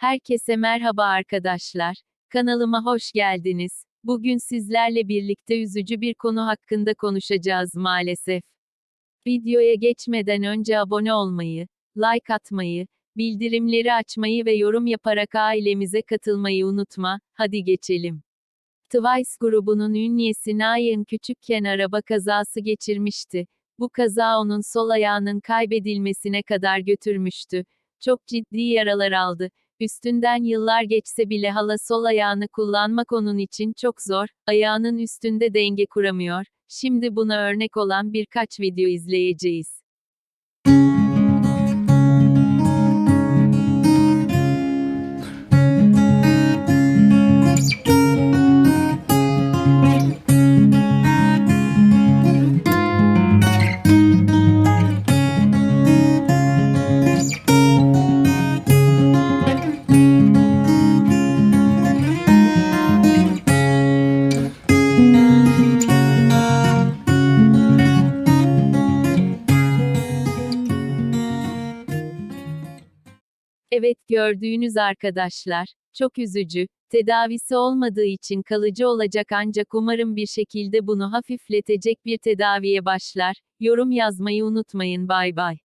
Herkese merhaba arkadaşlar. Kanalıma hoş geldiniz. Bugün sizlerle birlikte üzücü bir konu hakkında konuşacağız maalesef. Videoya geçmeden önce abone olmayı, like atmayı, bildirimleri açmayı ve yorum yaparak ailemize katılmayı unutma. Hadi geçelim. Twice grubunun ünyesi Nayan küçükken araba kazası geçirmişti. Bu kaza onun sol ayağının kaybedilmesine kadar götürmüştü. Çok ciddi yaralar aldı. Üstünden yıllar geçse bile hala sol ayağını kullanmak onun için çok zor. Ayağının üstünde denge kuramıyor. Şimdi buna örnek olan birkaç video izleyeceğiz. Evet gördüğünüz arkadaşlar, çok üzücü, tedavisi olmadığı için kalıcı olacak ancak umarım bir şekilde bunu hafifletecek bir tedaviye başlar. Yorum yazmayı unutmayın bay bay.